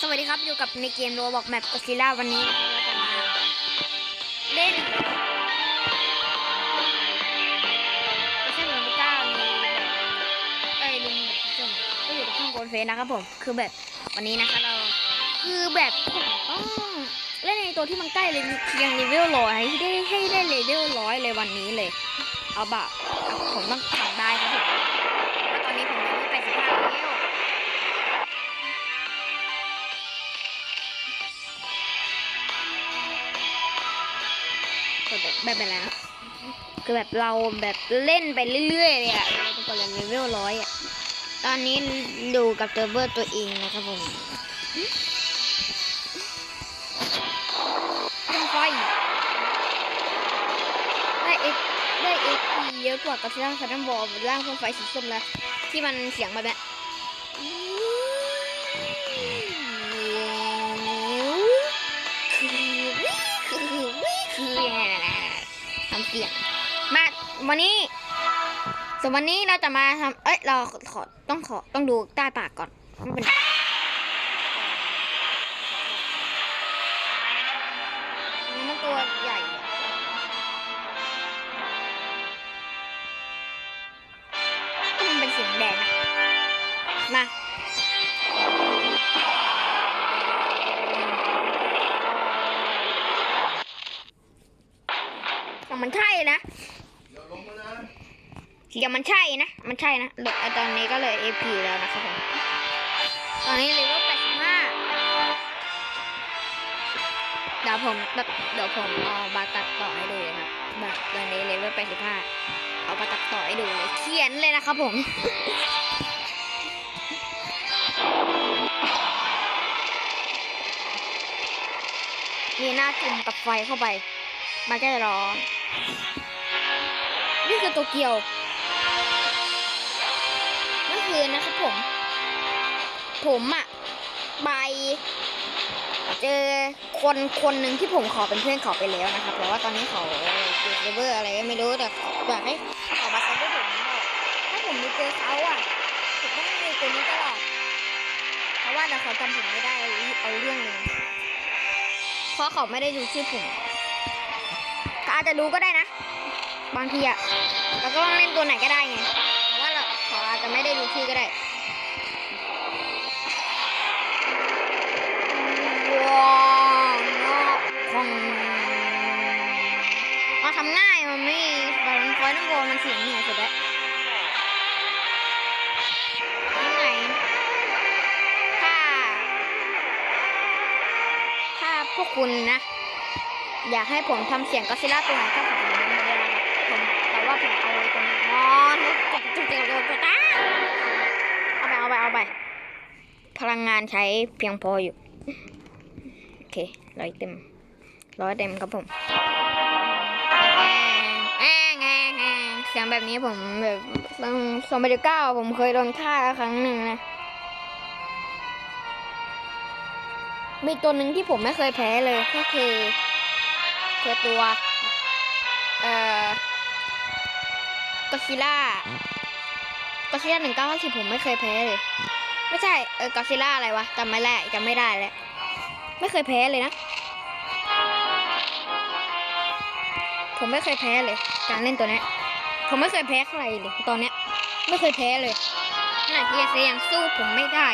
สวัสดีครับอยู่กับในเกมโรบอกแมปก็ซิล่าวันนี้เราจะมาเล่นก็เช่นวันที่เก้าในไอ้ลุงจมก็อยู่กับช่องโกนเฟสนะครับผมคือแบบวันนี้นะคะเราคือแบบผมต้องเล่นในตัวที่มันใกล้เลยเพียงเลเวลร้อยให้ได้ให้ได้เลเวลร้อยเลยวันนี้เลย เอาแบบผมต้องทำได้ครับผม แบบแบบอะไรนะคือแบบเราแบบเล่นไปเรื่อยๆเลยอะเราเป็นคนเลเวลร้อยอะตอนนี้ดูกับเซิร์ฟเวอร์ตัวเองนะครับผมเป็นไฟได้เอ็กได้เอ็กพีเยอะกว่ากับที่ร่างซันนัมบอลร่างพ่นไฟสีส้มแล้วที่มันเสียงแบบ เสียงมาวันนี้ส่วนวันนี้เราจะมาทำเอ้ยเราขอต้องขอต้องดูใต้ปากก่อนมันเป็นมันตัวใหญ่ก็มันเป็นเสียงแดงนะมา มันใช่นะเสียงมันใช่นะ มันใช่นะเดี๋ยวตอนนี้ก็เลย AP แล้วนะครับผมตอนนี้เลเวล85เดี๋ยวผมเดี๋ยวผมเอาบาตัดต่อให้ดูเลยครับแบบตอนนี้เลเวล85เอาบาตัดต่อให้ดูเลยเขียนเลยนะครับผมนี่หน้าจุ่มกับไฟเข้าไป มันก็จะร้อน นี่คือโตเกียวเมื่อคืนนะครับผม ผมอะไปเจอคนคนหนึ่งที่ผมขอเป็นเพื่อนเขาไปแล้วนะครับแต่ว่าตอนนี้เขาอยู่เซเวอร์อะไรก็ไม่รู้แต่อยากให้ขามาเซเวอร์ผมบอกถ้าผมไปเจอเขาอะผมต้องอยู่ตัวนี้ตลอดเพราะว่าเดี๋ยวเขาจำผมไม่ได้เอาเรื่องหนึ่งเพราะเขาไม่ได้ดูชื่อผม อาจจะรู้ก็ได้นะ บางทีอะเราก็ต้องเล่นตัวไหนก็ได้ไงว่าเราขาอาจจะไม่ได้ดูชื่อก็ได้ว้าวเนาะของมาทำง่ายมันไม่ฟอนฟอนน้ำโบมันเสียงเหนื่อยสุดแล้วยังไงถ้าถ้าพวกคุณนะ อยากให้ผมทำเสียงก็ซิล่าตัวไหนก็ผมเม้นมาเลยนะครับผมแต่ว่าผมเอาไว้ตรงนี้อ๋อนึกจุกจุกจุกจุกจุกจ้าเอาไปเอาไปเอาไปพลังงานใช้เพียงพออยู่โอเคร้อยเต็มร้อยเต็มครับผมแองแองแองเสียงแบบนี้ผมแบบตอนสองพันเก้าผมเคยโดนฆ่าครั้งหนึ่งนะมีตัวหนึ่งที่ผมไม่เคยแพ้เลยก็คือ คือตัวเอ่อก็ซิล่าก็ซิล่าหนึ่งเก้าห้าสิบผมไม่เคยแพ้เลย ไม่ใช่เออก็ซิล่าอะไรวะจำไม่ได้จำไม่ได้แล้วไม่เคยแพ้เลยนะ ผมไม่เคยแพ้เลย การเล่นตัวนี้ผมไม่เคยแพ้ใครเลยตอนเนี้ย ไม่เคยแพ้เลยขนาดเฮียเซยังสู้ผมไม่ได้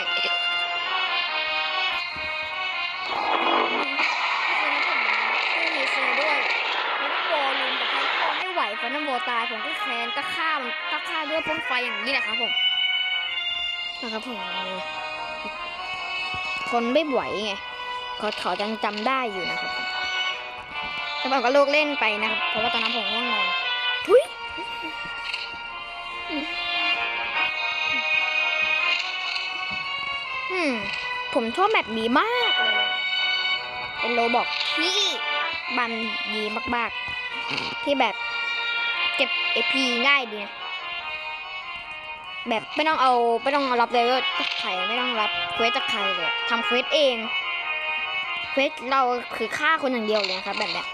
ตายผมก็แค้นก็ฆ่ามันก็ฆ่าด้วยพ่นไฟอย่างนี้แหละครับผมนะครับผมทนไม่ไหวไงเขาเขายังจำได้อยู่นะครับแต่ผมก็เลิกเล่นไปนะครับ เพราะว่าตอนนั้นผมง่วงนอนทุยอืมผมชอบแบบนี้มากเลย เป็นโลบอกที่บันดีมากๆ ที่แบบ เอพีง่ายดีนะ แบบไม่ต้องเอาไม่ต้องรับเลเวลจากใครไม่ต้องรับเควสจากใครเลยทำเควสเองเควสเราคือฆ่าคนอย่างเดียวเลยครับแบบเนี้ย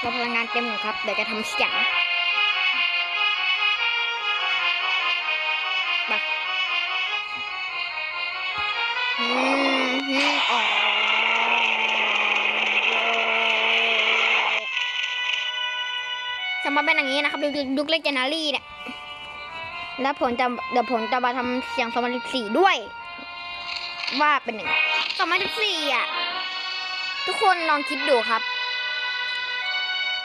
เราพลังงานเต็มอยู่ครับ เดี๋ยวจะทำเสียงมาอืมอ๋อ จะมาเป็นอย่างนี้นะครับยุคยุคเลเจนารี่เนี่ย แล้วผมจะเดี๋ยวผมจะมาทำเสียง2014ด้วย ว่าเป็นหนึ่ง2014อะ ทุกคนลองคิดดูครับ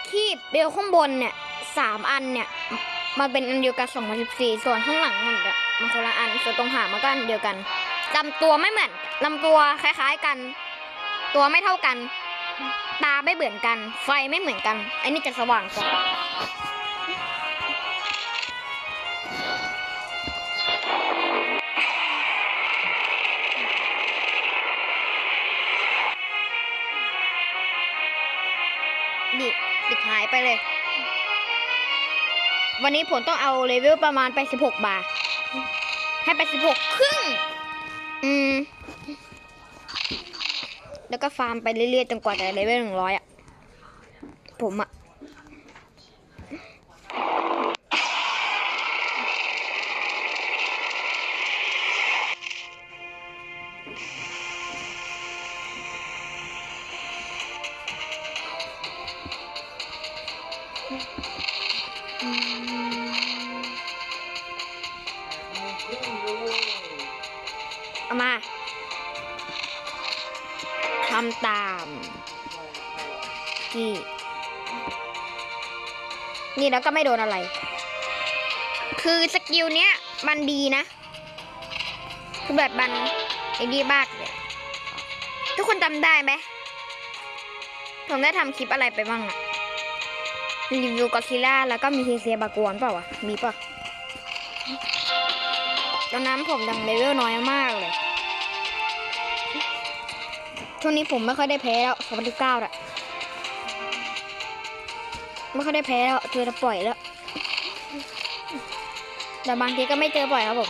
ที่เบลข้างบนเนี่ยสามอันเนี่ย มันเป็นอันเดียวกัน2014ส่วนข้างหลังมันอะมันคนละอัน ส่วนตรงหางมันก็อันเดียวกันลำตัวไม่เหมือนลำตัวคล้าย ๆกัน ตัวไม่เท่ากัน ตาไม่เหมือนกัน ไฟไม่เหมือนกันไอ้นี่จะสว่างกว่าดิดิหายไปเลย วันนี้ผมต้องเอาเลเวลประมาณ86บาท ให้86ครึ่ง อืม แล้วก็ฟาร์มไปเรื่อยๆจนกว่าจะเลเวล100อะ ผมอะ นี่แล้วก็ไม่โดนอะไร คือสกิลเนี้ยมันดีนะคือแบบมันไอ้ดีมากเลยทุกคนจำได้ไหมผมได้ทำคลิปอะไรไปบ้างอะรีวิวกอซิล่าแล้วก็มีเฮเซียบากวนเปล่าวะมีปะตอนนั้นผมดังเลเวลน้อยมากเลย ช่วงนี้ผมไม่ค่อยได้แพ้แล้วสองพันสิบเก้าละ ไม่ค่อยได้แพ้แล้วเจอแต่ปล่อยแล้ว แต่บางทีก็ไม่เจอปล่อยครับผม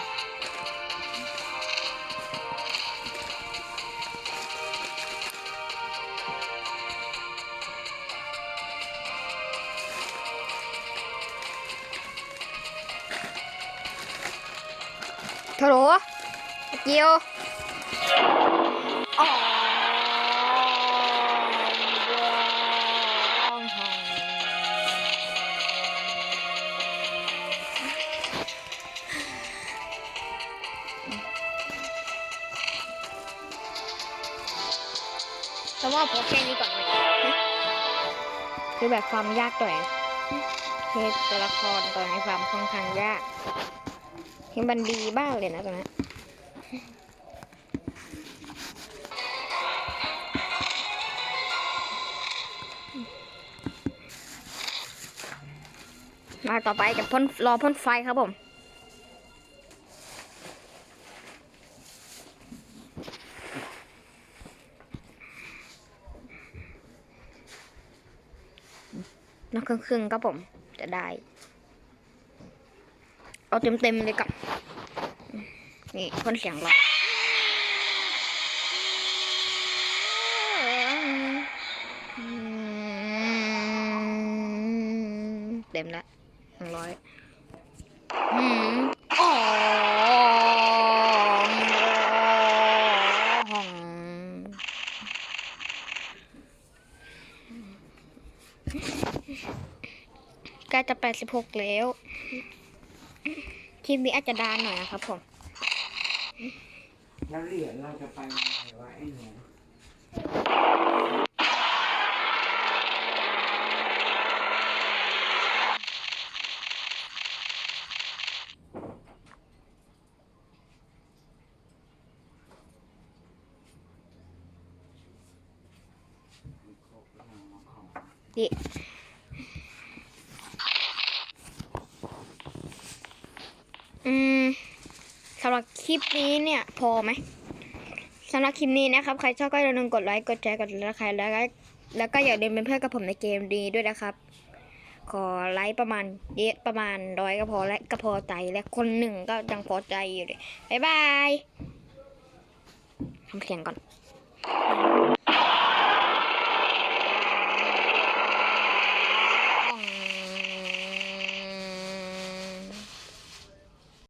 ฮัลโหลเกียวอ๋อ ว่าพอแค่นี้ก่อนเลยคือแบบความยากตัวเองคือตัวละครตัวในความค่อนข้างยากคือมันดีบ้ากเลยนะตรงนี้มาต่อไปจะพ่นรอพ่นไฟครับผม นักครึ่งๆครับผม จะได้ เอาเต็มๆเลยกับ นี่พ่นเสียงเราเต็มล้วหนึ่งร้อยอืมอ๋อ กล้จะแปดสิบหกแล้ว คลิปนี้อาจจะดานหน่อยนะครับผมแล้วเหรียญเราจะไปยังไงวะไอ้หนูดิ อืมสำหรับคลิปนี้เนี่ย พอไหมสำหรับคลิปนี้นะครับ ใครชอบก็อย่าลืมกดไลค์กดแชร์กดติดตามแล้วก็แล้วก็อย่าลืมเป็นเพื่อนกับผมในเกมดีด้วยนะครับ ขอไลค์ประมาณเยอะประมาณร้อยก็พอและก็พอใจและคนหนึ่งก็ยังพอใจอยู่เลยบ๊ายบายทำเสียงก่อน